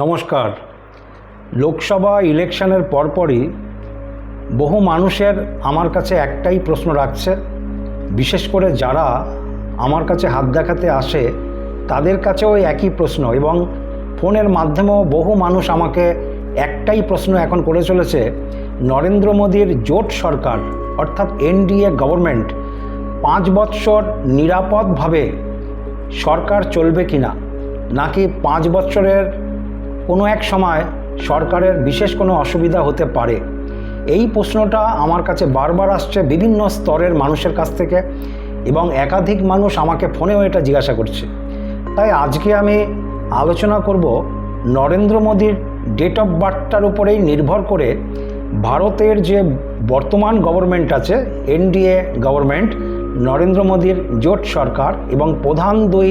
নমস্কার। লোকসভা ইলেকশনের পরপরই বহু মানুষের আমার কাছে একটাই প্রশ্ন রাখছে, বিশেষ করে যারা আমার কাছে হাত দেখাতে আসে, তাদের কাছেও একই প্রশ্ন এবং ফোনের মাধ্যমেও বহু মানুষ আমাকে একটাই প্রশ্ন এখন করে চলেছে, নরেন্দ্র মোদীর জোট সরকার অর্থাৎ এনডিএ গভর্নমেন্ট পাঁচ বৎসর নিরাপদভাবে সরকার চলবে কি না নাকি পাঁচ বছরের কোনো এক সময় সরকারের বিশেষ কোনো অসুবিধা হতে পারে। এই প্রশ্নটা আমার কাছে বারবার আসছে বিভিন্ন স্তরের মানুষের কাছ থেকে এবং একাধিক মানুষ আমাকে ফোনেও এটা জিজ্ঞাসা করছে। তাই আজকে আমি আলোচনা করব নরেন্দ্র মোদীর ডেট অফ বার্থটার উপরেই নির্ভর করে ভারতের যে বর্তমান গভর্নমেন্ট আছে, এনডিএ গভর্নমেন্ট নরেন্দ্র মোদীর জোট সরকার এবং প্রধান দুই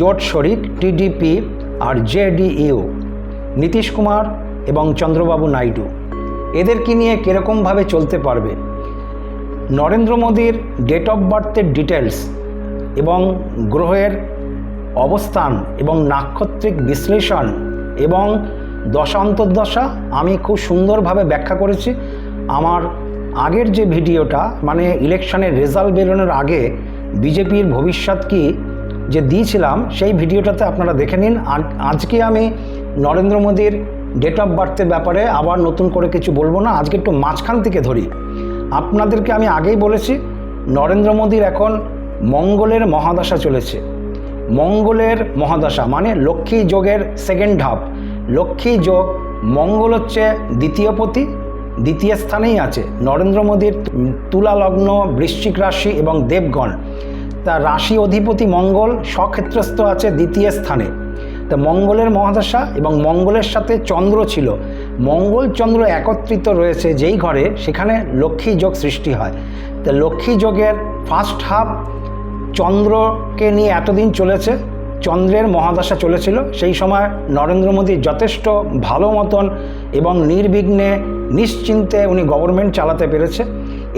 জোট শরিক, টিডিপি আর জেডিইউ নীতিশ কুমার এবং চন্দ্রবাবু নাইডু। এদেরকে নিয়ে কীরকমভাবে চলতে পারবে? নরেন্দ্র মোদীর ডেট অফ বার্থের ডিটেলস এবং গ্রহের অবস্থান এবং নাক্ষত্রিক বিশ্লেষণ এবং দশা অন্তর্দশা আমি খুব সুন্দরভাবে ব্যাখ্যা করেছি। আমার আগের যে ভিডিওটা মানে ইলেকশনের রেজাল্ট বেরোনোর আগে বিজেপির ভবিষ্যৎ কি যে দিয়েছিলাম, সেই ভিডিওটাতে আপনারা দেখে নিন। আজ- আজকে আমি নরেন্দ্র মোদীর ডেট অফ বার্থের ব্যাপারে আবার নতুন করে কিছু বলব না। আজকে একটু মাঝখান থেকে ধরি। আপনাদেরকে আমি আগেই বলেছি, নরেন্দ্র মোদীর এখন মঙ্গলের মহাদশা চলেছে। মঙ্গলের মহাদশা মানে লক্ষ্মী যোগের সেকেন্ড হাফ লক্ষ্মী যোগ, মঙ্গল হচ্ছে দ্বিতীয় পতি, দ্বিতীয় স্থানেই আছে। নরেন্দ্র মোদীর তুলা লগ্ন, বৃশ্চিক রাশি এবং দেবগণ। তার রাশি অধিপতি মঙ্গল স্বক্ষেত্রস্থ আছে দ্বিতীয় স্থানে। তা মঙ্গলের মহাদশা এবং মঙ্গলের সাথে চন্দ্র ছিল। মঙ্গল চন্দ্র একত্রিত রয়েছে যেই ঘরে সেখানে লক্ষ্মী যোগ সৃষ্টি হয়। তা লক্ষ্মী যোগের ফার্স্ট হাফ চন্দ্রকে নিয়ে এতদিন চলেছে, চন্দ্রের মহাদশা চলেছিল। সেই সময় নরেন্দ্র মোদী যথেষ্ট ভালো মতন এবং নির্বিঘ্নে নিশ্চিন্তে উনি গভর্নমেন্ট চালাতে পেরেছে।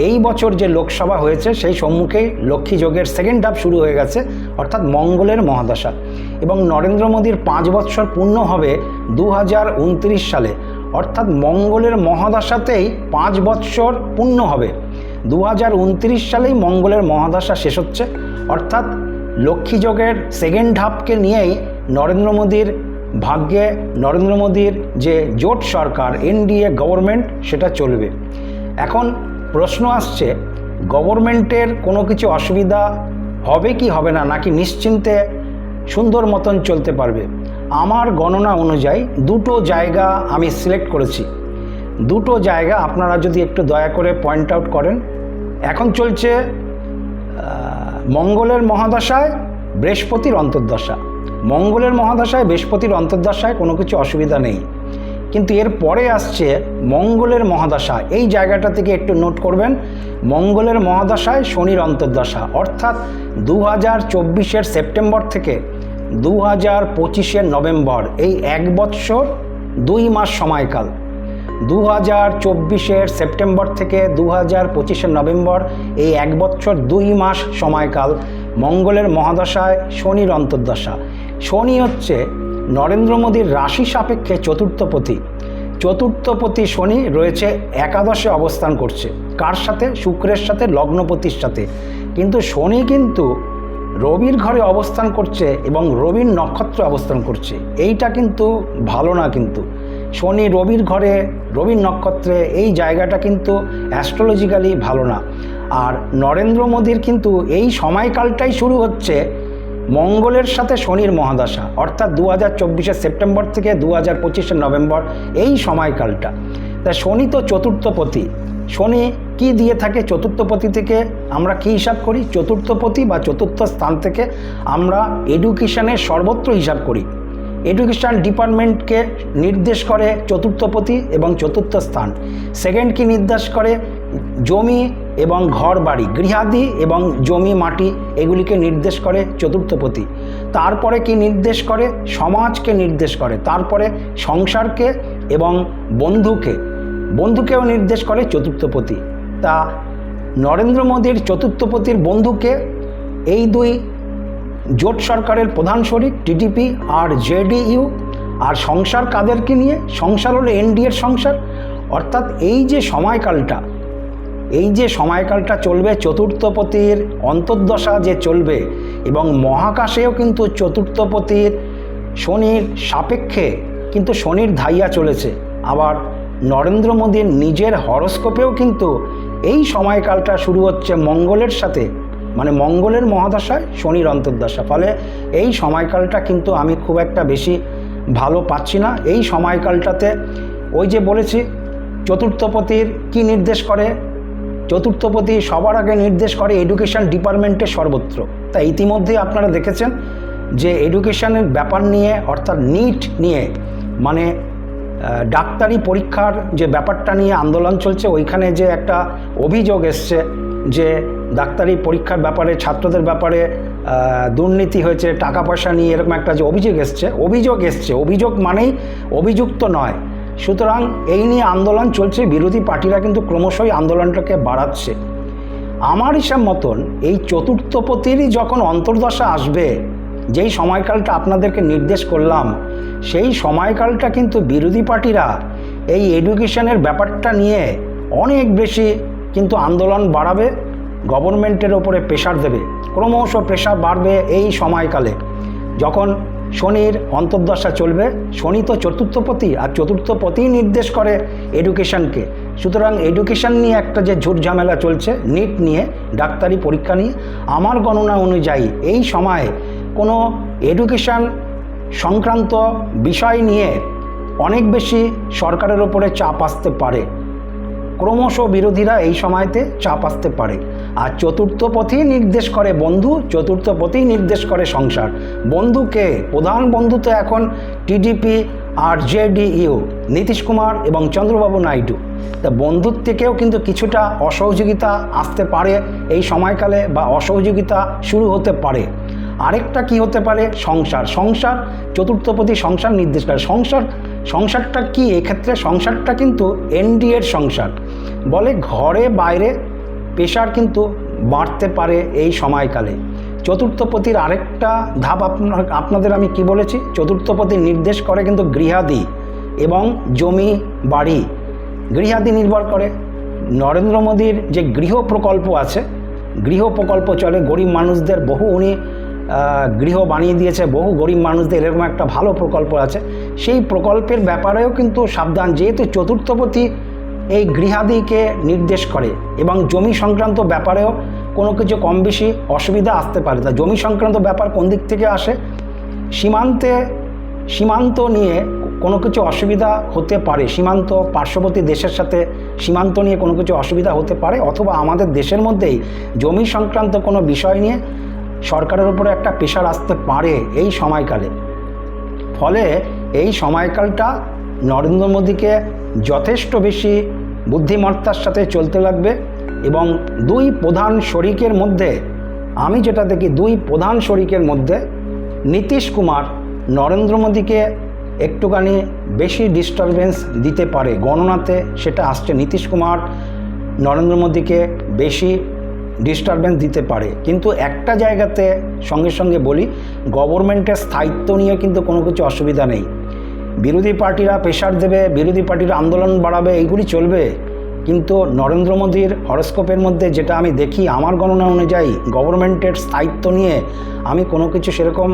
এই বছর যে লোকসভা হয়েছে, সেই সম্মুখেই লক্ষ্মী যোগের সেকেন্ড হাফ শুরু হয়ে গেছে, অর্থাৎ মঙ্গলের মহাদশা। এবং নরেন্দ্র মোদীর পাঁচ বৎসর পূর্ণ হবে দু হাজার উনত্রিশ সালে, অর্থাৎ মঙ্গলের মহাদশাতেই পাঁচ বৎসর পূর্ণ হবে। দু হাজার উনত্রিশ সালেই মঙ্গলের মহাদশা শেষ হচ্ছে, অর্থাৎ লক্ষ্মী যোগের সেকেন্ড হাফকে নিয়েই নরেন্দ্র মোদীর ভাগ্যে, নরেন্দ্র মোদীর যে জোট সরকার এনডিএ গভর্নমেন্ট সেটা চলবে। এখন প্রশ্ন আসছে, গভর্নমেন্টের কোনো কিছু অসুবিধা হবে কি হবে না? নাকি নিশ্চিন্তে সুন্দর মতন চলতে পারবে? আমার গণনা অনুযায়ী দুটো জায়গা আমি সিলেক্ট করেছি। দুটো জায়গা আপনারা যদি একটু দয়া করে পয়েন্ট আউট করেন। এখন চলছে মঙ্গলের মহাদশায় বৃহস্পতির অন্তর্দশা। মঙ্গলের মহাদশায় বৃহস্পতির অন্তর্দশায় কোনো কিছু অসুবিধা নেই। কিন্তু এর পরে আসছে মঙ্গলের মহাদশা। এই জায়গাটা থেকে একটু নোট করবেন, মঙ্গলের মহাদশায় শনির অন্তর্দশা। অর্থাৎ দু হাজার চব্বিশের সেপ্টেম্বর থেকে দু হাজার পঁচিশের নভেম্বর, এই এক বৎসর দুই মাস সময়কাল। দু হাজার চব্বিশের সেপ্টেম্বর থেকে দু হাজার পঁচিশের নভেম্বর, এই এক বছর দুই মাস সময়কাল মঙ্গলের মহাদশায় শনির অন্তর্দশা। শনি হচ্ছে নরেন্দ্র মোদীর রাশি সাপেক্ষে চতুর্থপতি। চতুর্থপতি শনি রয়েছে একাদশে অবস্থান করছে। কার সাথে? শুক্রের সাথে, লগ্নপতির সাথে। কিন্তু শনি কিন্তু রবির ঘরে অবস্থান করছে এবং রবির নক্ষত্রে অবস্থান করছে। এইটা কিন্তু ভালো না কিন্তু। শনি রবির ঘরে, রবির নক্ষত্রে এই জায়গাটা কিন্তু অ্যাস্ট্রোলজিক্যালি ভালো না। আর নরেন্দ্র মোদীর কিন্তু এই সময়কালটাই শুরু হচ্ছে মঙ্গলের সাথে শনির মহাদশা, অর্থাৎ দু হাজার সেপ্টেম্বর থেকে দু হাজার নভেম্বর, এই সময়কালটা। তা শনি তো চতুর্থপতি। শনি কি দিয়ে থাকে চতুর্থপতি থেকে? আমরা কি হিসাব করি? চতুর্থপতি বা চতুর্থ স্থান থেকে আমরা এডুকেশনের সর্বত্র হিসাব করি। এডুকেশন ডিপার্টমেন্টকে নির্দেশ করে চতুর্থপতি এবং চতুর্থ স্থান। সেকেন্ড কি নির্দেশ করে? জমি এবং ঘর বাড়ি গৃহাদি এবং জমি, মাটি এগুলিকে নির্দেশ করে চতুর্থপতি। তারপরে কি নির্দেশ করে? সমাজকে নির্দেশ করে। তারপরে সংসারকে এবং বন্ধুকে। বন্ধুকেও নির্দেশ করে চতুর্থপতি। তা নরেন্দ্র মোদীর চতুর্থপতির বন্ধুকে এই দুই জোট সরকারের প্রধান শরিক টিডিপি আর জেডিইউ আর সংসার কাদেরকে নিয়ে? সংসার হলো এনডিএর সংসার। অর্থাৎ এই যে সময়কালটা এই যে সময়কালটা চলবে চতুর্থপতির অন্তর্দশা যে চলবে এবং মহাকাশেও কিন্তু চতুর্থপতির শনির সাপেক্ষে কিন্তু শনির ধাইয়া চলেছে। আবার নরেন্দ্র মোদীর নিজের হরস্কোপেও কিন্তু এই সময়কালটা শুরু হচ্ছে মঙ্গলের সাথে। মানে মঙ্গলের মহাদশায় শনির অন্তর্দশা। ফলে এই সময়কালটা কিন্তু আমি খুব একটা বেশি ভালো পাচ্ছি না। এই সময়কালটাতে ওই যে বলেছি, চতুর্থপতির কি নির্দেশ করে? চতুর্থপতি সবার আগে নির্দেশ করে এডুকেশন ডিপার্টমেন্টের সর্বত্র। তা ইতিমধ্যে আপনারা দেখেছেন যে এডুকেশনের ব্যাপার নিয়ে, অর্থাৎ নিট নিয়ে মানে ডাক্তারি পরীক্ষার যে ব্যাপারটা নিয়ে আন্দোলন চলছে, ওইখানে যে একটা অভিযোগ এসছে যে ডাক্তারি পরীক্ষার ব্যাপারে, ছাত্রদের ব্যাপারে দুর্নীতি হয়েছে, টাকা পয়সা নিয়ে এরকম একটা যে অভিযোগ এসছে অভিযোগ এসছে। অভিযোগ মানেই অভিযুক্ত নয়। সুতরাং এই নিয়ে আন্দোলন চলছে, বিরোধী পার্টিরা কিন্তু ক্রমশই আন্দোলনটাকে বাড়াচ্ছে। আমার হিসাব মতন এই চতুর্থপতিরই যখন অন্তর্দশা আসবে, যেই সময়কালটা আপনাদেরকে নির্দেশ করলাম, সেই সময়কালটা কিন্তু বিরোধী পার্টিরা এই এডুকেশনের ব্যাপারটা নিয়ে অনেক বেশি কিন্তু আন্দোলন বাড়াবে, গভর্নমেন্টের ওপরে প্রেশার দেবে। ক্রমশ প্রেশার বাড়বে এই সময়কালে। যখন শনির অন্তর্দশা চলবে। শনি তো চতুর্থপতি আর চতুর্থপতি নির্দেশ করে এডুকেশনকে সুতরাং এডুকেশন নিয়ে একটা যে ঝুট ঝামেলা চলছে নিট নিয়ে, ডাক্তারি পরীক্ষা নিয়ে, আমার গণনা অনুযায়ী এই সময়ে কোনো এডুকেশন সংক্রান্ত বিষয় নিয়ে অনেক বেশি সরকারের ওপরে চাপ আসতে পারে। ক্রমশ বিরোধীরা এই সময়তে চাপ আসতে পারে। আর চতুর্থ পথেই নির্দেশ করে বন্ধু, চতুর্থ পথেই নির্দেশ করে সংসার। বন্ধুকে প্রধান বন্ধু তো এখন টিডিপি আর জেডিইউ নীতিশ কুমার এবং চন্দ্রবাবু নাইডু। তা বন্ধুর থেকেও কিন্তু কিছুটা অসহযোগিতা আসতে পারে এই সময়কালে বা অসহযোগিতা শুরু হতে পারে। আরেকটা কি হতে পারে? সংসার। সংসার চতুর্থপতি সংসার নির্দেশ করে। সংসার, সংসারটা কি? এক্ষেত্রে সংসারটা কিন্তু এনডিএর সংসার। বলে ঘরে বাইরে পেশার কিন্তু বাড়তে পারে এই সময়কালে। চতুর্থপতির আরেকটা ধাপ আপনার, আপনাদের আমি কি বলেছি? চতুর্থপতি নির্দেশ করে কিন্তু গৃহাদি এবং জমি বাড়ি। গৃহাদি নির্ভর করে। নরেন্দ্র মোদীর যে গৃহ প্রকল্প আছে, গৃহ প্রকল্প চলে, গরিব মানুষদের বহু উনি গৃহ বানিয়ে দিয়েছে, বহু গরিব মানুষদের এরকম একটা ভালো প্রকল্প আছে। সেই প্রকল্পের ব্যাপারেও কিন্তু সাবধান, যেহেতু চতুর্থপতি এই গৃহাদিকে নির্দেশ করে এবং জমি সংক্রান্ত ব্যাপারেও কোনো কিছু কম বেশি অসুবিধা আসতে পারে। তা জমি সংক্রান্ত ব্যাপার কোন দিক থেকে আসে? সীমান্তে, সীমান্ত নিয়ে কোনো কিছু অসুবিধা হতে পারে। সীমান্ত পার্শ্ববর্তী দেশের সাথে সীমান্ত নিয়ে কোনো কিছু অসুবিধা হতে পারে অথবা আমাদের দেশের মধ্যেই জমি সংক্রান্ত কোনো বিষয় নিয়ে সরকারের উপরে একটা প্রেশার আসতে পারে এই সময়কালে। ফলে এই সময়কালটা নরেন্দ্র মোদীকে যথেষ্ট বেশি বুদ্ধিমত্তার সাথে চলতে লাগবে এবং দুই প্রধান শরিকের মধ্যে, আমি যেটা দেখি দুই প্রধান শরিকের মধ্যে, নীতিশ কুমার নরেন্দ্র মোদীকে একটুখানি বেশি ডিস্টারবেন্স দিতে পারে, গণনাতে সেটা আসছে নীতিশ কুমার নরেন্দ্র মোদীকে বেশি ডিস্টারবেন্স দিতে পারে। কিন্তু একটা জায়গাতে সঙ্গে সঙ্গে বলি গভর্নমেন্টের স্থায়িত্ব নিয়ে কিন্তু কোনো কিছু অসুবিধা নেই। বিরোধী পার্টিরা প্রেশার দেবে, বিরোধী পার্টিরা আন্দোলন বাড়াবে, এইগুলি চলবে। কিন্তু নরেন্দ্র মোদীর হরস্কোপের মধ্যে যেটা আমি দেখি আমার গণনা অনুযায়ী গভর্নমেন্টের স্থায়িত্ব নিয়ে আমি কোনো কিছু সেরকম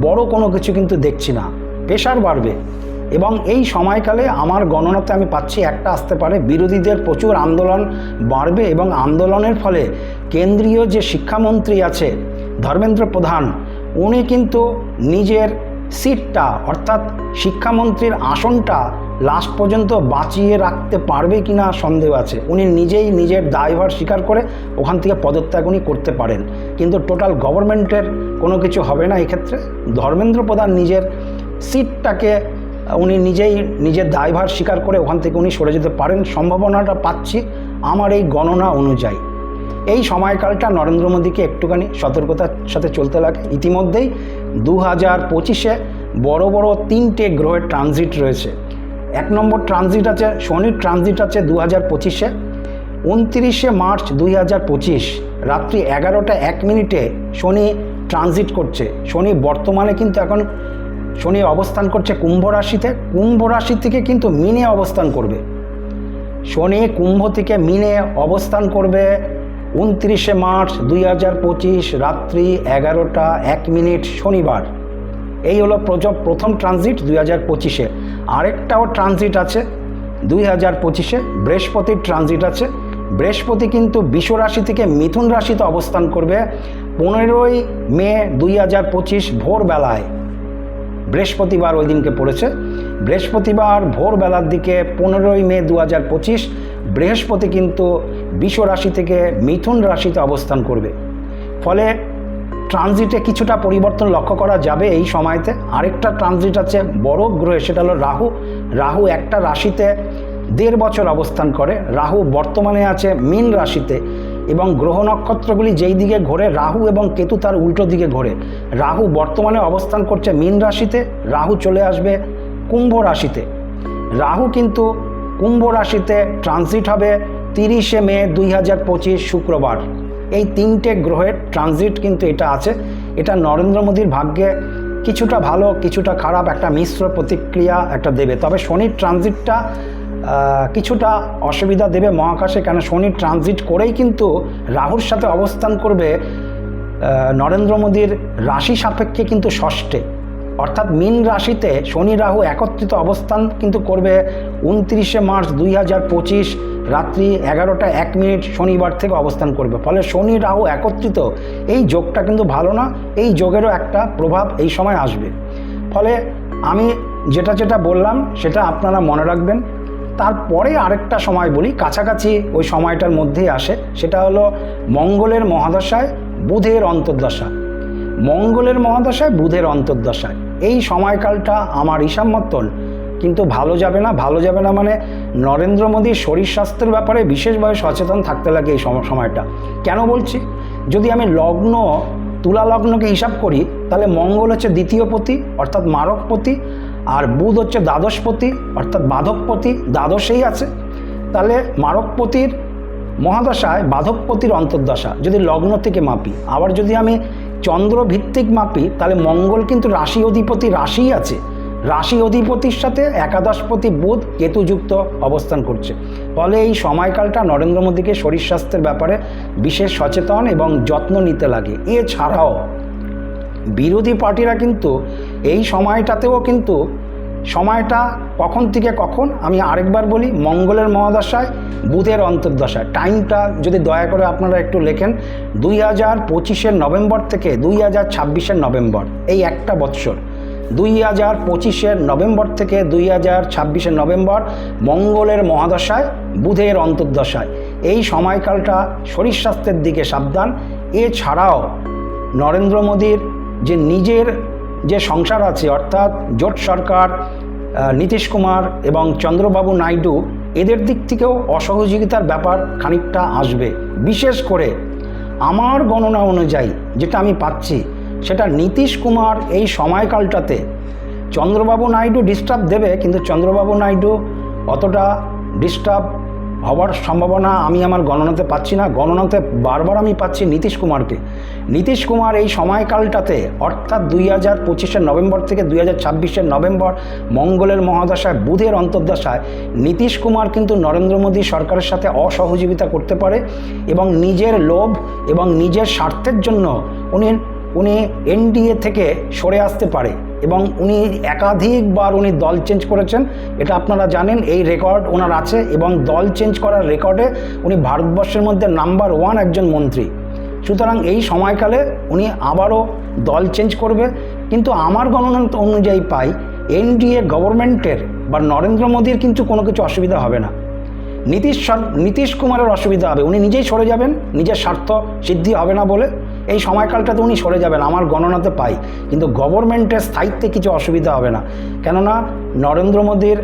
বড় কোনো কিছু কিন্তু দেখছি না। প্রেশার বাড়বে। এবং এই সময়কালে আমার গণনাতে আমি পাচ্ছি একটা আসতে পারে বিরোধীদের প্রচুর আন্দোলন বাড়বে এবং আন্দোলনের ফলে কেন্দ্রীয় যে শিক্ষামন্ত্রী আছে ধর্মেন্দ্র প্রধান, উনি কিন্তু নিজের সিটটা অর্থাৎ শিক্ষামন্ত্রীর আসনটা লাস্ট পর্যন্ত বাঁচিয়ে রাখতে পারবে কি না সন্দেহ আছে। উনি নিজেই নিজের দায়ভার স্বীকার করে ওখান থেকে পদত্যাগ উনি করতে পারেন। কিন্তু টোটাল গভর্নমেন্টের কোনো কিছু হবে না এক্ষেত্রে। ধর্মেন্দ্র প্রধান নিজের সিটটাকে উনি নিজেই নিজের দায়ভার স্বীকার করে ওখান থেকে উনি সরে যেতে পারেন। সম্ভাবনাটা পাচ্ছি আমার এই গণনা অনুযায়ী। এই সময়কালটা নরেন্দ্র মোদীকে একটুখানি সতর্কতার সাথে চলতে লাগে। ইতিমধ্যেই দু হাজার পঁচিশে বড় বড় তিনটে গ্রহের ট্রানজিট রয়েছে। এক নম্বর ট্রানজিট আছে শনির ট্রানজিট আছে দু হাজার পঁচিশে। উনতিরিশে মার্চ দুই হাজার পঁচিশ, রাত্রি এগারোটা এক মিনিটে শনি ট্রানজিট করছে। শনি বর্তমানে কিন্তু এখন শনি অবস্থান করছে কুম্ভ রাশিতে। কুম্ভ রাশি থেকে কিন্তু মিনে অবস্থান করবে। শনি কুম্ভ থেকে মিনে অবস্থান করবে। উনত্রিশে মার্চ দুই হাজার পঁচিশ, রাত্রি এগারোটা এক মিনিট শনিবার। এই হলো প্রথম ট্রানজিট দুই হাজার পঁচিশে। আরেকটাও ট্রানজিট আছে। দুই হাজার পঁচিশে বৃহস্পতির ট্রানজিট আছে। বৃহস্পতি কিন্তু বিষ রাশি থেকে মিথুন রাশিতে অবস্থান করবে পনেরোই মে দুই হাজার পঁচিশ ভোরবেলায়। বৃহস্পতিবার ওই দিনকে পড়েছে। বৃহস্পতিবার ভোরবেলার দিকে পনেরোই মে দু হাজার পঁচিশ বৃহস্পতি কিন্তু বিষ রাশি থেকে মিথুন রাশিতে অবস্থান করবে। ফলে ট্রানজিটে কিছুটা পরিবর্তন লক্ষ্য করা যাবে এই সময়তে। আরেকটা ট্রানজিট আছে বড় গ্রহে, সেটা হলো রাহু। রাহু একটা রাশিতে দেড় বছর অবস্থান করে। রাহু বর্তমানে আছে মীন রাশিতে এবং গ্রহ নক্ষত্রগুলি যেই দিকে ঘোরে, রাহু এবং কেতু তার উল্টো দিকে ঘোরে। রাহু বর্তমানে অবস্থান করছে মীন রাশিতে, রাহু চলে আসবে কুম্ভ রাশিতে। রাহু কিন্তু কুম্ভ রাশিতে ট্রানজিট হবে তিরিশে মে দুই হাজার পঁচিশ শুক্রবার। এই তিনটে গ্রহের ট্রানজিট কিন্তু এটা আছে। এটা নরেন্দ্র মোদীর ভাগ্যে কিছুটা ভালো, কিছুটা খারাপ, একটা মিশ্র প্রতিক্রিয়া একটা দেবে। তবে শনির ট্রানজিটটা কিছুটা অসুবিধা দেবে মহাকাশে, কেন শনির ট্রানজিট করেই কিন্তু রাহুর সাথে অবস্থান করবে নরেন্দ্র মোদীর রাশি সাপেক্ষে কিন্তু ষষ্ঠে। অর্থাৎ মীন রাশিতে শনি রাহু একত্রিত অবস্থান কিন্তু করবে উনত্রিশে মার্চ দুই হাজার পঁচিশ। রাত্রি এগারোটা এক মিনিট শনিবার থেকে অবস্থান করবে। ফলে শনি রাহু একত্রিত। এই যোগটা কিন্তু ভালো না, এই যোগেরও একটা প্রভাব এই সময় আসবে। ফলে আমি যেটা যেটা বললাম, সেটা আপনারা মনে রাখবেন। তারপরে আরেকটা সময় বলি, কাছাকাছি ওই সময়টার মধ্যেই আসে, সেটা হলো মঙ্গলের মহাদশায় বুধের অন্তর্দশা। মঙ্গলের মহাদশায় বুধের অন্তর্দশায়। এই সময়কালটা আমার হিসাব মতন কিন্তু ভালো যাবে না, ভালো যাবে না মানে নরেন্দ্র মোদীর শরীর স্বাস্থ্যের ব্যাপারে বিশেষভাবে সচেতন থাকতে লাগে এই সম- সময়টা। কেন বলছি? যদি আমি লগ্ন, তুলা লগ্নকে হিসাব করি, তাহলে মঙ্গল হচ্ছে দ্বিতীয় পতি, অর্থাৎ মারকপতি আর বুধ হচ্ছে দ্বাদশপতি অর্থাৎ বাধকপতি দ্বাদশেই আছে। তাহলে মারকপতির মহাদশায় বাধকপতির অন্তর্দশা, যদি লগ্ন থেকে মাপি। আবার যদি আমি চন্দ্রভিত্তিক মাপি, তাহলে মঙ্গল কিন্তু রাশি অধিপতি রাশিই আছে। রাশি অধিপতির সাথে একাদশপতি বুধ কেতুযুক্ত অবস্থান করছে। ফলে এই সময়কালটা নরেন্দ্র মোদীকে শরীর স্বাস্থ্যের ব্যাপারে বিশেষ সচেতন এবং যত্ন নিতে লাগে। এছাড়াও বিরোধী পার্টিরা কিন্তু এই সময়টাতেও কিন্তু সময়টা কখন থেকে কখন? আমি আরেকবার বলি, মঙ্গলের মহাদশায়, বুধের অন্তর্দশায়। টাইমটা যদি দয়া করে আপনারা একটু লেখেন, দুই হাজার পঁচিশের নভেম্বর থেকে দুই হাজার ছাব্বিশের নভেম্বর, এই একটা বৎসর। দুই হাজার পঁচিশের নভেম্বর থেকে দুই হাজার ছাব্বিশের নভেম্বর মঙ্গলের মহাদশায়, বুধের অন্তর্দশায়। এই সময়কালটা শরীর স্বাস্থ্যের দিকে সাবধান। এছাড়াও নরেন্দ্র মোদীর যে নিজের যে সংসার আছে, অর্থাৎ জোট সরকার নীতিশ কুমার এবং চন্দ্রবাবু নাইডু, এদের দিক থেকেও অসহযোগিতার ব্যাপার খানিকটা আসবে। বিশেষ করে আমার গণনা অনুযায়ী যেটা আমি পাচ্ছি সেটা নীতিশ কুমার এই সময়কালটাতে চন্দ্রবাবু নাইডু ডিস্টার্ব দেবে, কিন্তু চন্দ্রবাবু নাইডু অতটা ডিস্টার্ব হওয়ার সম্ভাবনা আমি আমার গণনাতে পাচ্ছি না। গণনাতে বারবার আমি পাচ্ছি নীতিশ কুমারকে। নীতিশ কুমার এই সময়কালটাতে, অর্থাৎ দুই হাজার পঁচিশের নভেম্বর থেকে দুই হাজার ছাব্বিশের নভেম্বর, মঙ্গলের মহাদশায়, বুধের অন্তর্দশায়, নীতিশ কুমার কিন্তু নরেন্দ্র মোদী সরকারের সাথে অসহযোগিতা করতে পারে এবং নিজের লোভ এবং নিজের স্বার্থের জন্য উনি উনি এনডিএ থেকে সরে আসতে পারে এবং উনি একাধিকবার উনি দল চেঞ্জ করেছেন। এটা আপনারা জানেন, এই রেকর্ড ওনার আছে এবং দল চেঞ্জ করার রেকর্ডে উনি ভারতবর্ষের মধ্যে নাম্বার ওয়ান একজন মন্ত্রী। সুতরাং এই সময়কালে উনি আবারও দল চেঞ্জ করবে। কিন্তু আমার গণনা অনুযায়ী পাই, এনডিএ গভর্নমেন্টের বা নরেন্দ্র মোদীর কিন্তু কোনো কিছু অসুবিধা হবে না। নীতিশ নীতিশ কুমারের অসুবিধা হবে। উনি নিজেই সরে যাবেন, নিজের স্বার্থ সিদ্ধি হবে না বলে। এই সময়কালটাতে উনি সরে যাবেন, আমার গণনাতে পাই। কিন্তু গভর্নমেন্টের স্থায়িত্বে কিছু অসুবিধা হবে না। কেননা নরেন্দ্র মোদীর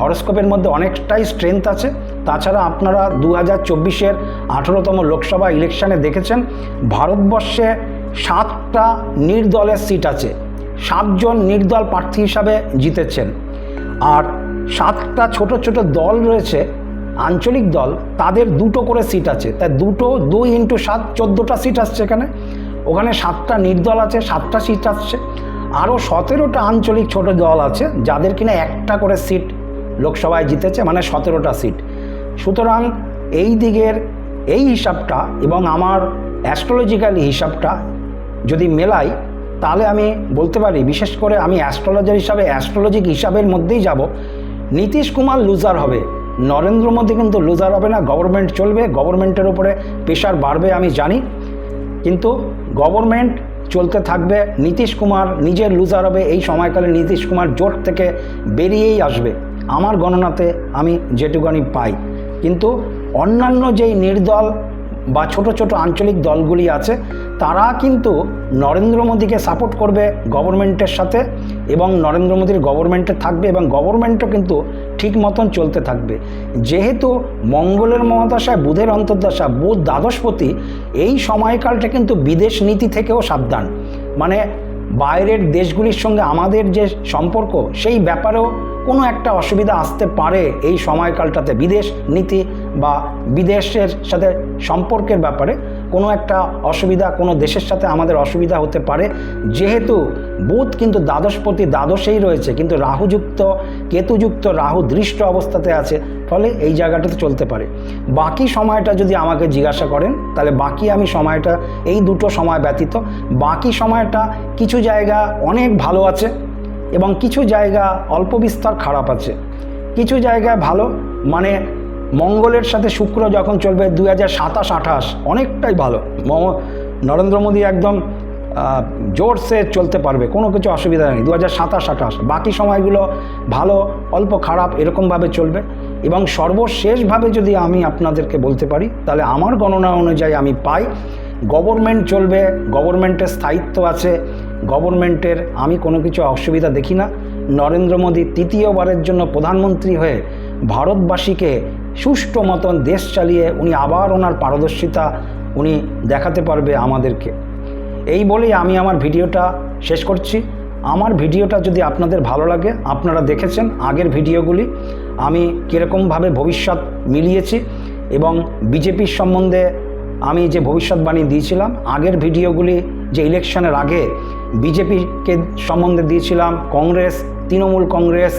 হরস্কোপের মধ্যে অনেকটাই স্ট্রেংথ আছে। তাছাড়া আপনারা দু হাজার চব্বিশের আঠেরোতম লোকসভা ইলেকশানে দেখেছেন, ভারতবর্ষে সাতটা নির্দলের সিট আছে। সাতজন নির্দল প্রার্থী হিসাবে জিতেছেন। আর সাতটা ছোট ছোট দল রয়েছে আঞ্চলিক দল, তাদের দুটো করে সিট আছে। তাই দুটো দুই ইন্টু সাত, চোদ্দোটা সিট আসছে এখানে। ওখানে সাতটা নির্দল আছে, সাতটা সিট আসছে। আরও সতেরোটা আঞ্চলিক ছোট দল আছে, যাদের কিনা একটা করে সিট লোকসভায় জিতেছে মানে সতেরোটা সিট সুতরাং এই দিকের এই হিসাবটা এবং আমার অ্যাস্ট্রোলজিক্যাল হিসাবটা যদি মেলাই, তাহলে আমি বলতে পারি, বিশেষ করে আমি অ্যাস্ট্রোলজার হিসাবে অ্যাস্ট্রোলজিক হিসাবের মধ্যেই যাব। নীতিশ কুমার লুজার হবে। নরেন্দ্র মোদী কিন্তু লুজার হবে না গভর্নমেন্ট চলবে গভর্নমেন্টের উপরে প্রেশার বাড়বে, আমি জানি। কিন্তু গভর্নমেন্ট চলতে থাকবে, নীতিশ কুমার নিজের লুজার হবে, এই সময়কালে নীতিশ কুমার জোট থেকে বেরিয়েই আসবে। আমার গণনাতে আমি যেটুকুনি পাই। কিন্তু অন্যান্য যেই নির্দল বা ছোট ছোট আঞ্চলিক দলগুলি আছে তারা কিন্তু নরেন্দ্র মোদীকে সাপোর্ট করবে গভর্নমেন্টের সাথে এবং নরেন্দ্র মোদীর গভর্নমেন্টে থাকবে এবং গভর্নমেন্টও কিন্তু ঠিক মতন চলতে থাকবে। যেহেতু মঙ্গলের মহাদশায়, বুধের অন্তর্দশা বুধ দ্বাদশপতি, এই সময়কালটা কিন্তু বিদেশ নীতি থেকেও সাবধান। মানে বাইরের দেশগুলির সঙ্গে আমাদের যে সম্পর্ক, সেই ব্যাপারেও কোনো একটা অসুবিধা আসতে পারে এই সময়কালটাতে বিদেশ নীতি বা বিদেশের সাথে সম্পর্কের ব্যাপারে। কোনো একটা অসুবিধা, কোনো দেশের সাথে আমাদের অসুবিধা হতে পারে। যেহেতু বুধ কিন্তু দ্বাদশপতি দ্বাদশেই রয়েছে, কিন্তু রাহুযুক্ত, কেতুযুক্ত রাহু দৃষ্ট অবস্থাতে আছে, ফলে এই জায়গাটাতে চলতে পারে। বাকি সময়টা যদি আমাকে জিজ্ঞাসা করেন, তাহলে বাকি আমি সময়টা, এই দুটো সময় ব্যতীত, বাকি সময়টা কিছু জায়গা অনেক ভালো আছে এবং কিছু জায়গা অল্প বিস্তর খারাপ আছে। কিছু জায়গায় ভালো মানে মঙ্গলের সাথে শুক্র যখন চলবে দু হাজার সাতাশ আঠাশ, অনেকটাই ভালো। নরেন্দ্র মোদী একদম জোরসে চলতে পারবে, কোনো কিছু অসুবিধা নেই দু হাজার সাতাশ আঠাশ। বাকি সময়গুলো ভালো, অল্প খারাপ, এরকমভাবে চলবে। এবং সর্বশেষভাবে যদি আমি আপনাদেরকে বলতে পারি, তাহলে আমার গণনা অনুযায়ী আমি পাই, গভর্নমেন্ট চলবে, গভর্নমেন্টের স্থায়িত্ব আছে, গভর্নমেন্টের আমি কোনো কিছু অসুবিধা দেখি না। নরেন্দ্র মোদী তৃতীয়বারের জন্য প্রধানমন্ত্রী হয়ে ভারতবাসীকে সুষ্ঠু মতন দেশ চালিয়ে উনি আবার ওনার পারদর্শিতা উনি দেখাতে পারবে আমাদেরকে। এই বলেই আমি আমার ভিডিওটা শেষ করছি। আমার ভিডিওটা যদি আপনাদের ভালো লাগে, আপনারা দেখেছেন আগের ভিডিওগুলি, আমি কীরকমভাবে ভবিষ্যৎ মিলিয়েছি এবং বিজেপির সম্বন্ধে আমি যে ভবিষ্যৎবাণী দিয়েছিলাম, আগের ভিডিওগুলি যে ইলেকশনের আগে বিজেপিকে সম্বন্ধে দিয়েছিলাম, কংগ্রেস, তৃণমূল কংগ্রেস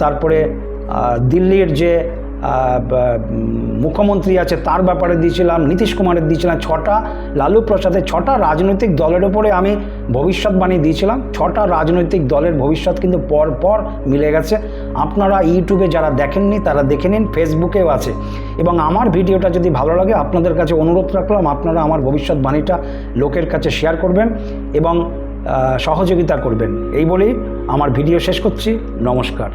তারপরে দিল্লির যে মুখ্যমন্ত্রী আছে, তার ব্যাপারে দিয়েছিলাম, নীতিশ কুমারের দিয়েছিলাম, ছটা, লালু প্রসাদের ছটা রাজনৈতিক দলের উপরে আমি ভবিষ্যৎবাণী দিয়েছিলাম, ছটা রাজনৈতিক দলের ভবিষ্যৎ কিন্তু পর পর মিলে গেছে। আপনারা ইউটিউবে যারা দেখেননি, তারা দেখে নিন ফেসবুকেও আছে। এবং আমার ভিডিওটা যদি ভালো লাগে, আপনাদের কাছে অনুরোধ রাখলাম, আপনারা আমার ভবিষ্যৎবাণীটা লোকের কাছে শেয়ার করবেন এবং সহযোগিতা করবেন। এই বলেই আমার ভিডিও শেষ করছি। নমস্কার।